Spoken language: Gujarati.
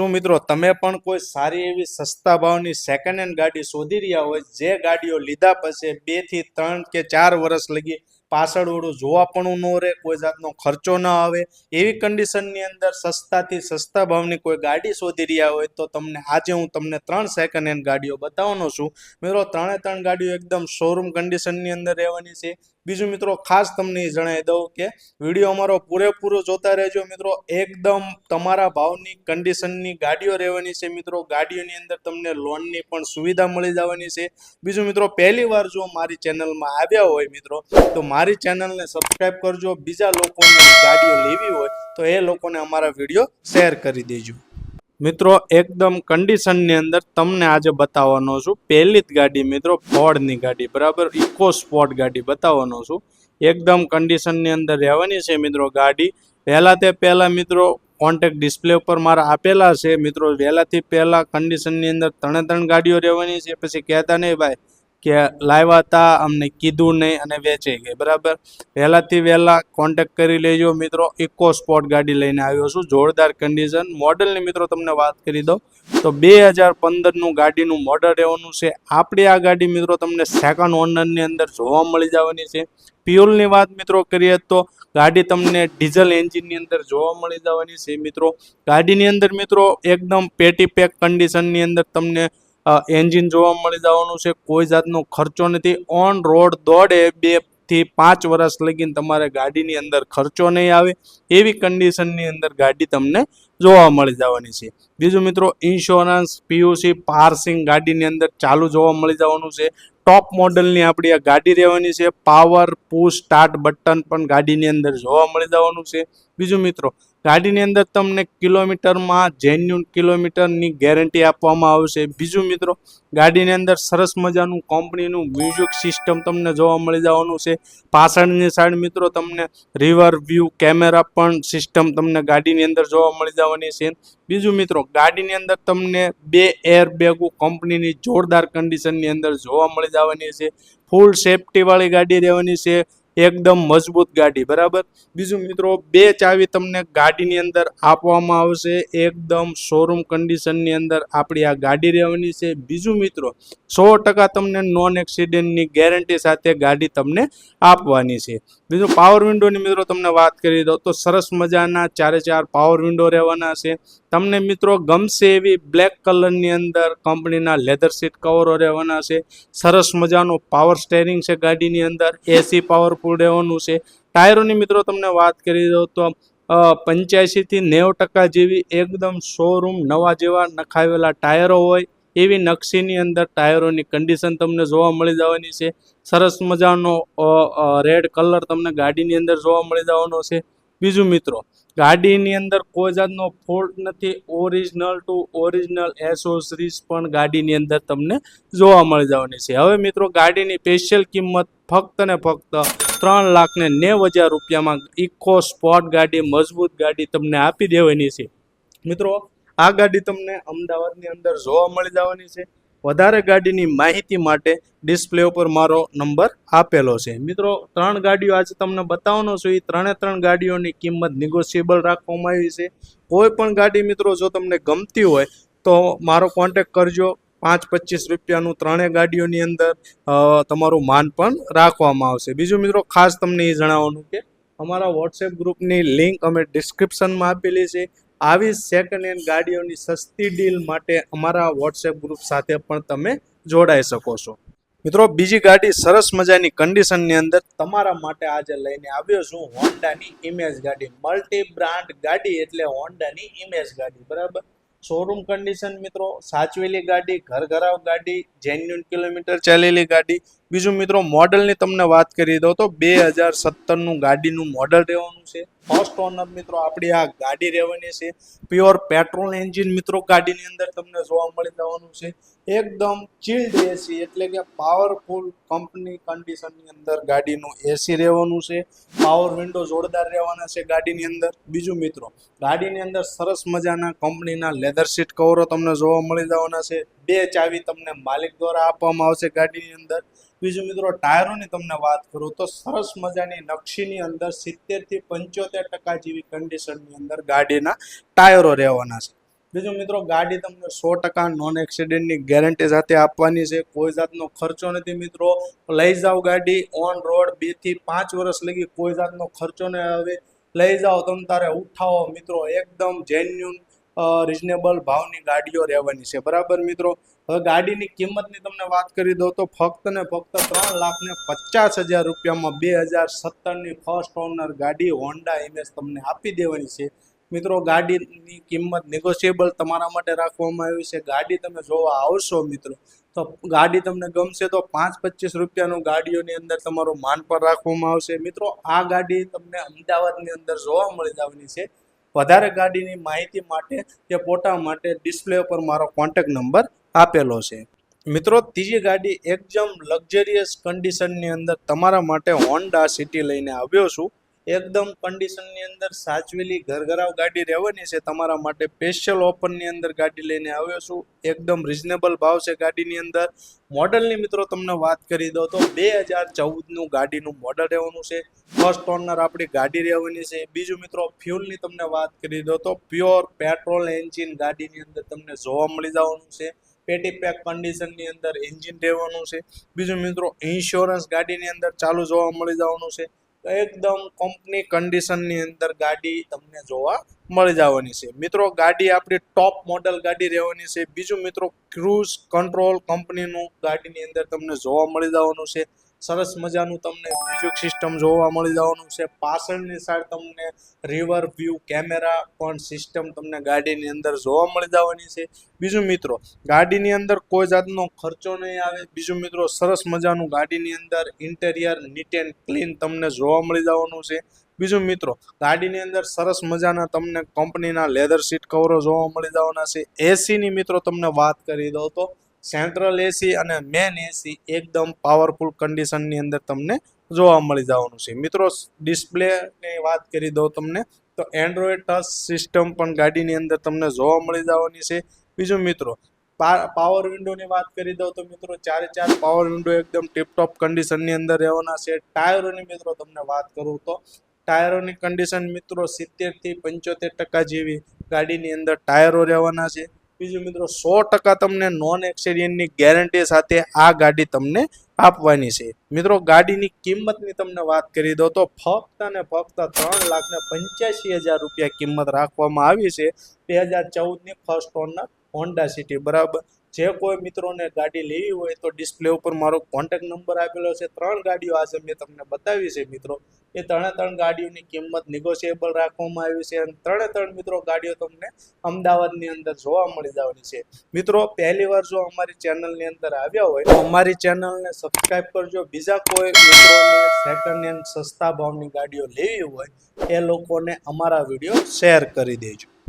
શું મિત્રો, તમે પણ કોઈ સારી એવી સસ્તા ભાવની સેકન્ડ હેન્ડ ગાડી શોધી રહ્યા હોય, જે ગાડીઓ લીધા પછી બેથી ત્રણ કે ચાર વર્ષ લગી પાછળવાળું જોવા પણ ન રહે, કોઈ જાતનો ખર્ચો ન આવે, એવી કન્ડિશનની અંદર સસ્તાથી સસ્તા ભાવની કોઈ ગાડી શોધી રહ્યા હોય, તો તમને આજે હું તમને ત્રણ સેકન્ડ હેન્ડ ગાડીઓ બતાવવાનો છું. મિત્રો, ત્રણે ત્રણ ગાડીઓ એકદમ શોરૂમ કન્ડિશનની અંદર રહેવાની છે. બીજું મિત્રો ખાસ તમને જણાવી દઉં કે વીડિયો અમારો પૂરેપૂરો જોતા રહેજો મિત્રો. એકદમ તમારા ભાવની કન્ડિશનની ગાડીઓ રહેવાની છે મિત્રો. ગાડીઓની અંદર તમને લોનની પણ સુવિધા મળી જવાની છે. બીજું મિત્રો, પહેલી વાર જો મારી ચેનલમાં આવ્યા હોય મિત્રો, તો મારી ચેનલને સબસ્ક્રાઈબ કરજો. બીજા લોકોને ગાડીઓ લેવી હોય, તો એ લોકોને અમારા વીડિયો શેર કરી દેજો. મિત્રો, એકદમ કન્ડિશનની અંદર તમને આજે બતાવવાનો છું. પહેલી જ ગાડી મિત્રો ફોર્ડની ગાડી, બરાબર? ઇકો સ્પોર્ટ ગાડી બતાવવાનો છું. એકદમ કન્ડિશનની અંદર રહેવાની છે મિત્રો ગાડી. પહેલાં તે પહેલાં મિત્રો કોન્ટેક્ટ ડિસ્પ્લે ઉપર મારા આપેલા છે. મિત્રો, વહેલાથી પહેલાં કન્ડિશનની અંદર ત્રણે ત્રણ ગાડીઓ રહેવાની છે. પછી કહેતા નહીં, ભાઈ કે લાવ્યા હતા, અમને કીધું નહીં અને વેચાઈ ગઈ, બરાબર? વહેલાથી વહેલા કોન્ટેક્ટ કરી લેજો મિત્રો ઇકો સ્પોર્ટ ગાડી લઈને આવ્યો છું, જોરદાર કન્ડિશન મોડલની મિત્રો તમને વાત કરી દઉં, તો બે હજાર પંદરનું ગાડીનું મોડલ રહેવાનું છે. આપણી આ ગાડી મિત્રો તમને સેકન્ડ ઓનરની અંદર જોવા મળી જવાની છે. પ્યુલની વાત મિત્રો કરીએ તો ગાડી તમને ડીઝલ એન્જિનની અંદર જોવા મળી જવાની છે મિત્રો. ગાડીની અંદર મિત્રો એકદમ પેટી પેક કન્ડિશનની અંદર તમને એન્જિન જોવા મળી જવાનું છે. કોઈ જાતનો ખર્ચો નથી. ઓન રોડ દોડે બેથી પાંચ વર્ષ લગીને તમારે ગાડીની અંદર ખર્ચો નહીં આવે. એવી કન્ડિશનની અંદર ગાડી તમને જોવા મળી જવાની છે. બીજું મિત્રો ઇન્સ્યોરન્સ પીયુસી પાર્સિંગ ગાડીની અંદર ચાલુ જોવા મળી જવાનું છે. ટોપ મોડલની આપણી આ ગાડી રહેવાની છે. પાવર પુશ સ્ટાર્ટ બટન પણ ગાડીની અંદર જોવા મળી જવાનું છે. બીજું મિત્રો ગાડીની અંદર તમને કિલોમીટરમાં જેન્યુન કિલોમીટરની ગેરંટી આપવામાં આવશે. બીજું મિત્રો, ગાડીની અંદર સરસ મજાનું કંપનીનું મ્યુઝિક સિસ્ટમ તમને જોવા મળી જવાનું છે. પાછળની સાઈડ મિત્રો, તમને રિવર વ્યૂ કેમેરા પણ સિસ્ટમ તમને ગાડીની અંદર જોવા મળી જવાની છે. બીજું મિત્રો, ગાડીની અંદર તમને બે એરબેગો કંપનીની જોરદાર કન્ડિશનની અંદર જોવા મળી જવાની છે. ફૂલ સેફટીવાળી ગાડી રહેવાની છે. એકદમ મજબૂત ગાડી, બરાબર? બીજું મિત્રો, બે ચાવી તમને ગાડીની અંદર આપવામાં આવશે. એકદમ શોરૂમ કન્ડિશનની અંદર આપણી આ ગાડી રહેવાની છે. બીજું મિત્રો, સો ટકા તમને નોન એક્સિડન્ટની ગેરંટી સાથે ગાડી તમને આપવાની છે. બીજું પાવર વિન્ડોની મિત્રો તમને વાત કરી દો તો સરસ મજાના ચારે ચાર પાવર વિન્ડો રહેવાના છે. તમને મિત્રો ગમશે એવી બ્લેક કલરની અંદર કંપનીના લેધર સીટ કવરો રહેવાના છે. સરસ મજાનો પાવર સ્ટેરિંગ છે ગાડીની અંદર. એસી પાવરફુલ રહેવાનું છે. ટાયરોની મિત્રો તમને વાત કરી દઉં તો પંચ્યાસીથી નેવું ટકા જેવી એકદમ શોરૂમ નવા જેવા નખાવેલા ટાયરો હોય, એવી નકશીની અંદર ટાયરોની કન્ડિશન તમને જોવા મળી જવાની છે. સરસ મજાનો રેડ કલર તમને ગાડીની અંદર જોવા મળી જવાનો છે. બીજું મિત્રો, ગાડીની અંદર કોઈ જાતનો ફોલ્ટ નથી ઓરિજિનલ ટુ ઓરિજિનલ એસોસરીઝ પણ ગાડીની અંદર તમને જોવા મળી જવાની છે. હવે મિત્રો, ગાડીની સ્પેશિયલ કિંમત ફક્ત ને ફક્ત ત્રણ લાખ ને નેવ હજાર રૂપિયામાં ઇકો સ્પોર્ટ ગાડી, મજબૂત ગાડી તમને આપી દેવાની છે. મિત્રો, આ ગાડી તમને અમદાવાદની અંદર જોવા મળી જવાની છે. વધારે ગાડીની માહિતી માટે ડિસ્પ્લે ઉપર મારો નંબર આપેલો છે. મિત્રો, ત્રણ ગાડીઓ આજે તમને બતાવવાનો છું. એ ત્રણે ત્રણ ગાડીઓની કિંમત નિગોશિયેબલ રાખવામાં આવી છે. કોઈ પણ ગાડી મિત્રો, જો તમને ગમતી હોય, તો મારો કોન્ટેક કરજો. પાંચ પચીસ રૂપિયાનું ત્રણેય ગાડીઓની અંદર તમારું માન પણ રાખવામાં આવશે. બીજું મિત્રો, ખાસ તમને એ જણાવવાનું કે અમારા વોટ્સએપ ગ્રુપની લિંક અમે ડિસ્ક્રિપ્શનમાં આપેલી છે. આવી સેકન્ડ હેન્ડ ગાડીઓની સસ્તી ડીલ માટે અમારા વોટ્સએપ ગ્રુપ સાથે પણ તમે જોડાઈ શકો છો. મિત્રો, બીજી ગાડી સરસ મજાની કન્ડિશનની અંદર તમારા માટે આજે લઈને આવ્યો છું હોન્ડાની ઇમેજ ગાડી. મલ્ટી બ્રાન્ડ ગાડી એટલે હોન્ડાની ઇમેજ ગાડી. બરાબર? શોરૂમ કન્ડિશન મિત્રો, સાચવેલી ગાડી ઘર ઘરાવ ગાડી જેન્યુન કિલોમીટર ચાલેલી ગાડી બીજું મિત્રો, મોડલની તમને વાત કરી દઉં તો બે હજાર સત્તરનું ગાડીનું મોડલ રહેવાનું છે. ફર્સ્ટ ઓનર મિત્રો, આપણી આ ગાડી રહેવાની છે. પ્યોર પેટ્રોલ એન્જિન મિત્રો, ગાડીની અંદર તમને જોવા મળી જવાનું છે. એકદમ ચિલ્ડ એસી એટલે કે પાવરફુલ કંપની કન્ડિશનની અંદર ગાડીનું એસી રહેવાનું છે. પાવર વિન્ડો જોરદાર રહેવાના છે ગાડીની અંદર. બીજું મિત્રો, ગાડીની અંદર સરસ મજાના કંપનીના લેધર સીટ કવરો તમને જોવા મળી જવાના છે. બે ચાવી તમને માલિક દ્વારા આપવામાં આવશે ગાડીની અંદર. બીજું મિત્રો, ટાયરોની તમને વાત કરું તો સરસ મજાની નકશીની અંદર સિત્તેરથી પંચોતેર ટકા જેવી કન્ડિશનની અંદર ગાડીના ટાયરો રહેવાના છે. બીજું મિત્રો, ગાડી તમને સો ટકા નોન એક્સિડન્ટની ગેરંટી સાથે આપવાની છે. કોઈ જાતનો ખર્ચો નથી મિત્રો. લઈ જાઓ ગાડી ઓન રોડ બેથી પાંચ વર્ષ લગી કોઈ જાતનો ખર્ચો નહીં આવે. લઈ જાઓ તમે તારે ઉઠાવો મિત્રો. એકદમ જેન્યુન રિઝનેબલ ભાવની ગાડીઓ રહેવાની છે. બરાબર મિત્રો? હવે ગાડીની કિંમતની તમને વાત કરી દઉં તો ફક્ત ને ફક્ત ત્રણ લાખ ને પચાસ હજાર રૂપિયામાં બે હજાર સત્તરની ફર્સ્ટ ઓનર ગાડી હોન્ડા ઇમેજ તમને આપી દેવાની છે. મિત્રો, ગાડીની કિંમત નેગોશિયેબલ તમારા માટે રાખવામાં આવી છે. ગાડી તમે જોવા આવશો મિત્રો, તો ગાડી તમને ગમશે તો પાંચ પચીસ રૂપિયાનું ગાડીઓની અંદર તમારું માન પર રાખવામાં આવશે. મિત્રો, આ ગાડી તમને અમદાવાદની અંદર જોવા મળી જવાની છે. વધારે ગાડીની માહિતી માટે કે ફોટા માટે ડિસ્પ્લે પર મારો કોન્ટેક્ટ નંબર આપેલો છે. મિત્રો, ત્રીજી ગાડી એકદમ લક્ઝરિયસ કન્ડિશનની અંદર તમારા માટે હોન્ડા સિટી લઈને આવ્યો છું. એકદમ કન્ડિશનની અંદર સાચવેલી ઘરઘરાવ ગાડી રહેવાની છે તમારા માટે. સ્પેશિયલ ઓપનની અંદર ગાડી લઈને આવ્યો છું. એકદમ રિઝનેબલ ભાવ છે ગાડીની અંદર. મોડલની મિત્રો તમને વાત કરી દો તો બે હજાર ચૌદનું ગાડીનું મોડલ રહેવાનું છે. ફર્સ્ટ ઓનર આપણી ગાડી રહેવાની છે. બીજું મિત્રો ફ્યુલની તમને વાત કરી દો તો પ્યોર પેટ્રોલ એન્જિન ગાડીની અંદર તમને જોવા મળી જવાનું છે. પેટી પેક કન્ડિશનની અંદર એન્જિન રહેવાનું છે. બીજું મિત્રો ઇન્સ્યોરન્સ ગાડીની અંદર ચાલુ જોવા મળી જવાનું છે. એકદમ કંપની કન્ડિશનની અંદર ગાડી તમને જોવા મળી જવાની છે. મિત્રો, ગાડી આપણી ટોપ મોડલ ગાડી રહેવાની છે. બીજું મિત્રો ક્રૂઝ કંટ્રોલ કંપનીનું ગાડીની અંદર તમને જોવા મળી જવાનું છે. સરસ મજાનું તમને મ્યુઝિક સિસ્ટમ જોવા મળી જવાનું છે. પાછળની સાઈડ તમને રિવર વ્યૂ કેમેરા પણ સિસ્ટમ તમને ગાડીની અંદર જોવા મળી જવાની છે. બીજું મિત્રો, ગાડીની અંદર કોઈ જાતનો ખર્ચો નહીં આવે. બીજું મિત્રો, સરસ મજાનું ગાડીની અંદર ઇન્ટેરિયર નીટ એન્ડ ક્લીન તમને જોવા મળી જવાનું છે. બીજું મિત્રો, ગાડીની અંદર સરસ મજાના તમને કંપનીના લેધર સીટ કવરો જોવા મળી જવાના છે. એસીની મિત્રો તમને વાત કરી દઉં તો સેન્ટ્રલ એસી અને મેન એસી એકદમ પાવરફુલ કન્ડિશનની અંદર તમને જોવા મળી જવાનું છે. મિત્રો, ડિસ્પ્લેની વાત કરી દઉં તમને, તો એન્ડ્રોઈડ ટચ સિસ્ટમ પણ ગાડીની અંદર તમને જોવા મળી જવાની છે. બીજું મિત્રો પાવર વિન્ડોની વાત કરી દઉં તો મિત્રો, ચારે ચાર પાવર વિન્ડો એકદમ ટીપટોપ કન્ડિશનની અંદર રહેવાના છે. ટાયરોની મિત્રો તમને વાત કરું તો, ટાયરોની કન્ડિશન મિત્રો સિત્તેરથી પંચોતેર ટકા જેવી ગાડીની અંદર ટાયરો રહેવાના છે. બીજું મિત્રો, સો ટકા તમને નોન એક્સિડન્ટની ગેરંટી સાથે આ ગાડી તમને આપવાની છે. મિત્રો, ગાડીની કિંમતની તમને વાત કરી દો તો ફક્ત ને ફક્ત ત્રણ લાખ ને પંચ્યાસી હજાર રૂપિયા કિંમત રાખવામાં આવી છે. બે હજાર ચૌદની ફર્સ્ટ ઓનર હોન્ડા સિટી બરાબર? જે કોઈ મિત્રોને ગાડી લેવી હોય તો ડિસ્પ્લે ઉપર મારો કોન્ટેક નંબર આપેલો છે. ત્રણ ગાડીઓ આજે મેં તમને બતાવી છે મિત્રો. એ ત્રણે ત્રણ ગાડીઓની કિંમત નિગોશિયેબલ રાખવામાં આવી છે અને ત્રણે ત્રણ મિત્રો ગાડીઓ તમને અમદાવાદની અંદર જોવા મળી જવાની છે. મિત્રો, પહેલી વાર જો અમારી ચેનલની અંદર આવ્યા હોય તો અમારી ચેનલને સબસ્ક્રાઇબ કરજો. બીજા કોઈ મિત્રોને સેકન્ડ હેન્ડ સસ્તા ભાવની ગાડીઓ લેવી હોય એ લોકોને અમારા વીડિયો શેર કરી દેજો.